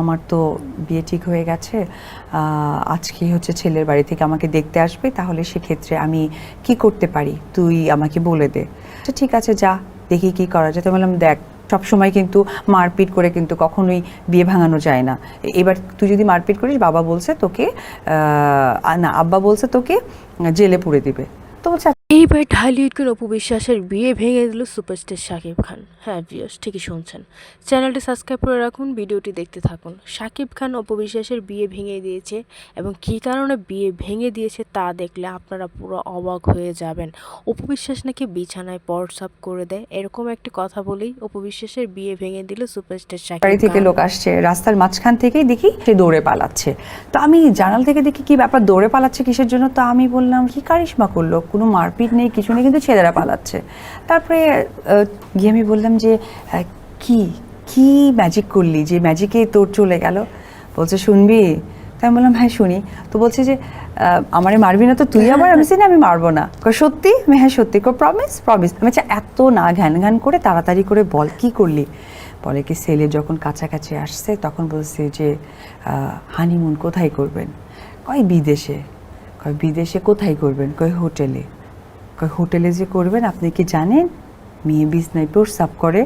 আমার তো বিয়ে ঠিক হয়ে গেছে আজকে হচ্ছে ছেলের বাড়ি থেকে আমাকে দেখতে আসবে, তাহলে সেক্ষেত্রে আমি কি করতে পারি? তুই আমাকে বলে দে। আচ্ছা ঠিক আছে, যা, দেখি কি করা যায়। বললাম দেখ, সবসময় কিন্তু মারপিট করে কিন্তু কখনোই বিয়ে ভাঙানো যায় না। এবার তুই যদি মারপিট করিস, বাবা বলছে তোকে না, আব্বা বলছে তোকে, জেলে পুরে দিবে। তো বলছে এইবার ঢালিউডকে অপু বিশ্বাসের বিয়ে ভেঙে দিল সুপারস্টার শাকিব খান। হ্যাঁ ভিউয়ার্স ঠিকই শুনছেন। চ্যানেলটি সাবস্ক্রাইব করে রাখুন ভিডিওটি দেখতে থাকুন। শাকিব খান অপু বিশ্বাসের বিয়ে ভেঙে দিয়েছে এবং কী কারণে বিয়ে ভেঙে দিয়েছে তা দেখলে আপনারা পুরো অবাক হয়ে যাবেন। অপু বিশ্বাস নাকি বিছানায় পরসাপ করে দেয়? এরকম একটি কথা বলেই অপু বিশ্বাসের বিয়ে ভেঙে দিল সুপারস্টার শাকিব বাড়ি থেকে লোক আসছে রাস্তার মাঝখান থেকেই দেখি সে দৌড়ে পালাচ্ছে। তো আমি জানাল থেকে দেখি কি ব্যাপার দৌড়ে পালাচ্ছে কিসের জন্য? তো আমি বললাম কি কারিশমা করল? কোনো মারপিট নেই কিছু নেই কিন্তু ছেলেরা পালাচ্ছে। তারপরে গিয়ে আমি বললাম যে কি কি ম্যাজিক করলি? যে ম্যাজিকে তোর চলে গেল? বলছে শুনবি? তাই আমি বললাম হ্যাঁ শুনি। তো বলছে যে আমারে মারবি না তো? তুই আবার আমি না আমি মারবো না। সত্যি? আমি হ্যাঁ সত্যি। কো প্রমিস প্রমিস আমি বলছি, এত না ঘ্যান ঘ্যান করে তাড়াতাড়ি করে বল কি করলি? বলে কি ছেলে যখন কাছাকাছি আসছে তখন বলছে যে হানিমুন কোথায় করবেন? কয় বিদেশে। কয় বিদেশে কোথায় করবেন? কয় হোটেলে। হোটেলে যে করবেন, আপনি কি জানেন? মেয়ে বিছনায় প্রস্রাব করে।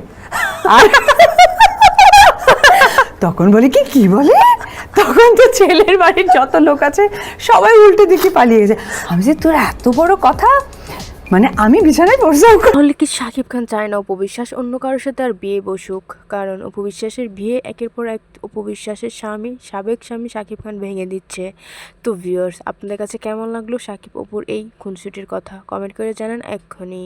আর তখন বলে, কি কি বলে? তখন তো ছেলের বাড়ির যত লোক আছে, সবাই উল্টে দিকে পালিয়ে গেছে আমি যে, তোর এত বড় কথা? মানে আমি বিছানায় বসে তাহলে কি সাকিব খান চায় না উপবিশ্বাস অন্য কারোর সাথে আর বিয়ে বসুক। কারণ উপবিশ্বাসের বিয়ে একের পর এক উপবিশ্বাসের স্বামী, সাবেক স্বামী সাকিব খান ভেঙে দিচ্ছে। তো ভিউয়ার্স আপনাদের কাছে কেমন লাগল সাকিব অপুর এই খুনসুটির কথা? কমেন্ট করে জানান এক্ষুনি।